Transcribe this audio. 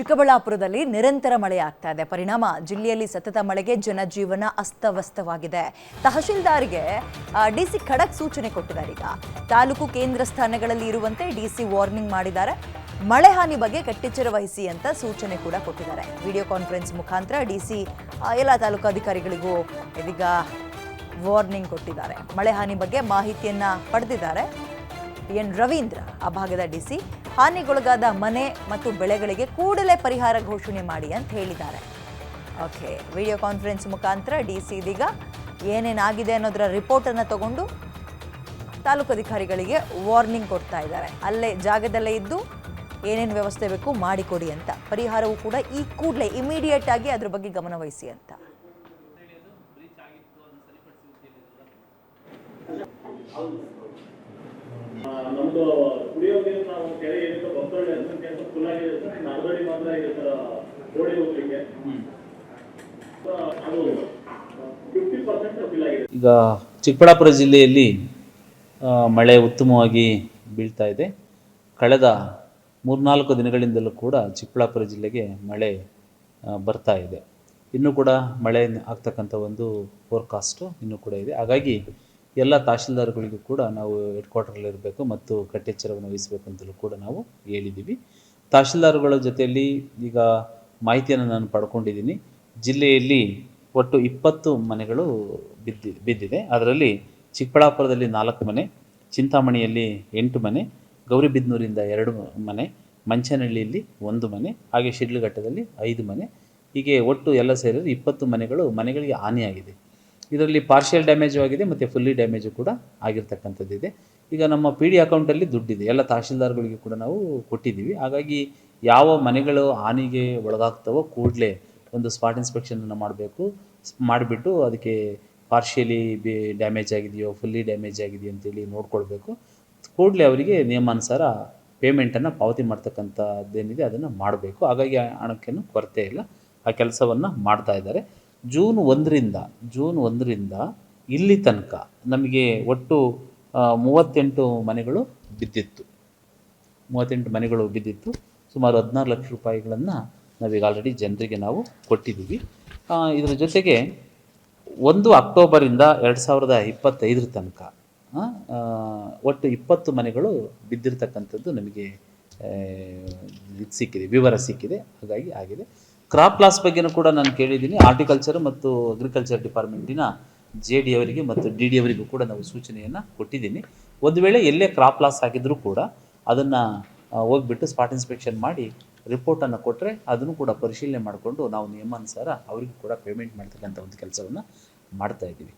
ಚಿಕ್ಕಬಳ್ಳಾಪುರದಲ್ಲಿ ನಿರಂತರ ಮಳೆ ಆಗ್ತಾ ಇದೆ. ಪರಿಣಾಮ, ಜಿಲ್ಲೆಯಲ್ಲಿ ಸತತ ಮಳೆಗೆ ಜನಜೀವನ ಅಸ್ತವ್ಯಸ್ತವಾಗಿದೆ. ತಹಶೀಲ್ದಾರ್ಗೆ ಡಿಸಿ ಖಡಕ್ ಸೂಚನೆ ಕೊಟ್ಟಿದ್ದಾರೆ ಈಗ. ತಾಲೂಕು ಕೇಂದ್ರ ಸ್ಥಾನಗಳಲ್ಲಿ ಇರುವಂತೆ ಡಿಸಿ ವಾರ್ನಿಂಗ್ ಮಾಡಿದ್ದಾರೆ. ಮಳೆ ಹಾನಿ ಬಗ್ಗೆ ಕಟ್ಟೆಚ್ಚರ ವಹಿಸಿ ಅಂತ ಸೂಚನೆ ಕೂಡ ಕೊಟ್ಟಿದ್ದಾರೆ. ವಿಡಿಯೋ ಕಾನ್ಫರೆನ್ಸ್ ಮುಖಾಂತರ ಡಿಸಿ ಎಲ್ಲ ತಾಲೂಕು ಅಧಿಕಾರಿಗಳಿಗೂ ಇದೀಗ ವಾರ್ನಿಂಗ್ ಕೊಟ್ಟಿದ್ದಾರೆ. ಮಳೆ ಹಾನಿ ಬಗ್ಗೆ ಮಾಹಿತಿಯನ್ನ ಪಡೆದಿದ್ದಾರೆ. ಎನ್. ರವೀಂದ್ರ, ಆ ಭಾಗದ ಡಿಸಿ ಹಾನಿಗೊಳಗಾದ ಮನೆ ಮತ್ತು ಬೆಳೆಗಳಿಗೆ ಕೂಡಲೇ ಪರಿಹಾರ ಘೋಷಣೆ ಮಾಡಿ ಅಂತ ಹೇಳಿದ್ದಾರೆ. ಓಕೆ, ವಿಡಿಯೋ ಕಾನ್ಫರೆನ್ಸ್ ಮುಖಾಂತರ ಡಿ ಸಿ ಇದೀಗ ಏನೇನಾಗಿದೆ ಅನ್ನೋದರ ರಿಪೋರ್ಟನ್ನು ತಗೊಂಡು ತಾಲೂಕು ಅಧಿಕಾರಿಗಳಿಗೆ ವಾರ್ನಿಂಗ್ ಕೊಡ್ತಾ ಇದ್ದಾರೆ. ಅಲ್ಲೇ ಜಾಗದಲ್ಲೇ ಇದ್ದು ಏನೇನು ವ್ಯವಸ್ಥೆ ಬೇಕು ಮಾಡಿಕೊಡಿ ಅಂತ. ಪರಿಹಾರವು ಕೂಡ ಈ ಕೂಡಲೇ ಇಮಿಡಿಯೇಟ್ ಆಗಿ ಅದ್ರ ಬಗ್ಗೆ ಗಮನವಹಿಸಿ ಅಂತ. ನಮ್ದು ಕುಡಿಯೋ ನೀರು ನಾವು ಕೆರೆ ಏನಿದೆ ಬತ್ತಳ್ಳಿ ಅಂತ ಫುಲ್ ಆಗಿದೆ ಸರ್. ಇನ್ನು ಅರ್ಧಡಿ ಮಾತ್ರ ಇದೆ ಸರ್ ಗೋಡೆ ಹೋಗ್ಲಿಕ್ಕೆ. ಅದು ಫಿಫ್ಟಿ ಪರ್ಸೆಂಟ್ ಫಿಲ್ ಆಗಿದೆ. ಈಗ ಚಿಕ್ಕಬಳ್ಳಾಪುರ ಜಿಲ್ಲೆಯಲ್ಲಿ ಮಳೆ ಉತ್ತಮವಾಗಿ ಬೀಳ್ತಾ ಇದೆ. ಕಳೆದ ಮೂರ್ನಾಲ್ಕು ದಿನಗಳಿಂದಲೂ ಕೂಡ ಚಿಕ್ಕಬಳ್ಳಾಪುರ ಜಿಲ್ಲೆಗೆ ಮಳೆ ಬರ್ತಾ ಇದೆ. ಇನ್ನೂ ಕೂಡ ಮಳೆ ಆಗ್ತಕ್ಕಂಥ ಒಂದು ಫೋರ್ಕಾಸ್ಟು ಇನ್ನೂ ಕೂಡ ಇದೆ. ಹಾಗಾಗಿ ಎಲ್ಲ ತಹಶೀಲ್ದಾರ್ಗಳಿಗೂ ಕೂಡ ನಾವು ಹೆಡ್ ಕ್ವಾರ್ಟರ್ಲಿರಬೇಕು ಮತ್ತು ಕಟ್ಟೆಚ್ಚರವನ್ನು ವಹಿಸಬೇಕು ಅಂತಲೂ ಕೂಡ ನಾವು ಹೇಳಿದ್ದೀವಿ. ತಹಶೀಲ್ದಾರ್ಗಳ ಜೊತೆಯಲ್ಲಿ ಈಗ ಮಾಹಿತಿಯನ್ನು ನಾನು ಪಡ್ಕೊಂಡಿದ್ದೀನಿ. ಜಿಲ್ಲೆಯಲ್ಲಿ ಒಟ್ಟು ಇಪ್ಪತ್ತು ಮನೆಗಳು ಬಿದ್ದಿ, ಬಿದ್ದಿದೆ. ಅದರಲ್ಲಿ ಚಿಕ್ಕಬಳ್ಳಾಪುರದಲ್ಲಿ ನಾಲ್ಕು ಮನೆ, ಚಿಂತಾಮಣಿಯಲ್ಲಿ ಎಂಟು ಮನೆ, ಗೌರಿಬಿದ್ನೂರಿಂದ ಎರಡು ಮನೆ, ಮಂಚನಹಳ್ಳಿಯಲ್ಲಿ ಒಂದು ಮನೆ, ಹಾಗೆ ಶಿಡ್ಲಘಟ್ಟದಲ್ಲಿ ಐದು ಮನೆ. ಹೀಗೆ ಒಟ್ಟು ಎಲ್ಲ ಸೇರಿದರೆ ಇಪ್ಪತ್ತು ಮನೆಗಳು ಮನೆಗಳಿಗೆ ಹಾನಿಯಾಗಿದೆ. ಇದರಲ್ಲಿ ಪಾರ್ಷಿಯಲ್ ಡ್ಯಾಮೇಜು ಆಗಿದೆ ಮತ್ತು ಫುಲ್ಲಿ ಡ್ಯಾಮೇಜು ಕೂಡ ಆಗಿರ್ತಕ್ಕಂಥದ್ದಿದೆ. ಈಗ ನಮ್ಮ ಪಿ ಡಿ ಅಕೌಂಟಲ್ಲಿ ದುಡ್ಡಿದೆ. ಎಲ್ಲ ತಹಶೀಲ್ದಾರ್ಗಳಿಗೆ ಕೂಡ ನಾವು ಕೊಟ್ಟಿದ್ದೀವಿ. ಹಾಗಾಗಿ ಯಾವ ಮನೆಗಳು ಹಾನಿಗೆ ಒಳಗಾಗ್ತವೋ ಕೂಡಲೇ ಒಂದು ಸ್ಪಾಟ್ ಇನ್ಸ್ಪೆಕ್ಷನನ್ನು ಮಾಡಬೇಕು. ಮಾಡಿಬಿಟ್ಟು ಅದಕ್ಕೆ ಪಾರ್ಷಿಯಲಿ ಬಿ ಡ್ಯಾಮೇಜ್ ಆಗಿದೆಯೋ ಫುಲ್ಲಿ ಡ್ಯಾಮೇಜ್ ಆಗಿದೆಯೋ ಅಂತೇಳಿ ನೋಡ್ಕೊಳ್ಬೇಕು. ಕೂಡಲೇ ಅವರಿಗೆ ನಿಯಮಾನುಸಾರ ಪೇಮೆಂಟನ್ನು ಪಾವತಿ ಮಾಡ್ತಕ್ಕಂಥದ್ದೇನಿದೆ ಅದನ್ನು ಮಾಡಬೇಕು. ಹಾಗಾಗಿ ಹಣಕ್ಕೇನು ಕೊರತೆ ಇಲ್ಲ. ಆ ಕೆಲಸವನ್ನು ಮಾಡ್ತಾ ಇದ್ದಾರೆ. ಜೂನ್ ಒಂದರಿಂದ ಜೂನ್ ಒಂದರಿಂದ ಇಲ್ಲಿ ತನಕ ನಮಗೆ ಒಟ್ಟು ಮೂವತ್ತೆಂಟು ಮನೆಗಳು ಬಿದ್ದಿತ್ತು. ಮೂವತ್ತೆಂಟು ಮನೆಗಳು ಬಿದ್ದಿತ್ತು. ಸುಮಾರು ಹದಿನಾರು ಲಕ್ಷ ರೂಪಾಯಿಗಳನ್ನು ನಾವೀಗ ಆಲ್ರೆಡಿ ಜನರಿಗೆ ನಾವು ಕೊಟ್ಟಿದ್ದೀವಿ. ಇದರ ಜೊತೆಗೆ ಒಂದು ಅಕ್ಟೋಬರಿಂದ ಎರಡು ಸಾವಿರದ ಇಪ್ಪತ್ತೈದರ ತನಕ ಒಟ್ಟು ಇಪ್ಪತ್ತು ಮನೆಗಳು ಬಿದ್ದಿರ್ತಕ್ಕಂಥದ್ದು ನಮಗೆ ಇದು ಸಿಕ್ಕಿದೆ, ವಿವರ ಸಿಕ್ಕಿದೆ. ಹಾಗಾಗಿ ಆಗಿದೆ. ಕ್ರಾಪ್ ಲಾಸ್ ಬಗ್ಗೆನೂ ಕೂಡ ನಾನು ಕೇಳಿದ್ದೀನಿ. ಆರ್ಟಿಕಲ್ಚರ್ ಮತ್ತು ಅಗ್ರಿಕಲ್ಚರ್ ಡಿಪಾರ್ಟ್ಮೆಂಟಿನ ಜೆ ಡಿ ಅವರಿಗೆ ಮತ್ತು ಡಿ ಡಿ ಅವರಿಗೂ ಕೂಡ ನಾವು ಸೂಚನೆಯನ್ನು ಕೊಟ್ಟಿದ್ದೀನಿ. ಒಂದು ವೇಳೆ ಎಲ್ಲೇ ಕ್ರಾಪ್ ಲಾಸ್ ಆಗಿದ್ರೂ ಕೂಡ ಅದನ್ನು ಹೋಗ್ಬಿಟ್ಟು ಸ್ಪಾಟ್ ಇನ್ಸ್ಪೆಕ್ಷನ್ ಮಾಡಿ ರಿಪೋರ್ಟನ್ನು ಕೊಟ್ಟರೆ ಅದನ್ನು ಕೂಡ ಪರಿಶೀಲನೆ ಮಾಡಿಕೊಂಡು ನಾವು ನಿಯಮಾನುಸಾರ ಅವರಿಗೂ ಕೂಡ ಪೇಮೆಂಟ್ ಮಾಡ್ತಕ್ಕಂಥ ಒಂದು ಕೆಲಸವನ್ನು ಮಾಡ್ತಾ ಇದ್ದೀವಿ.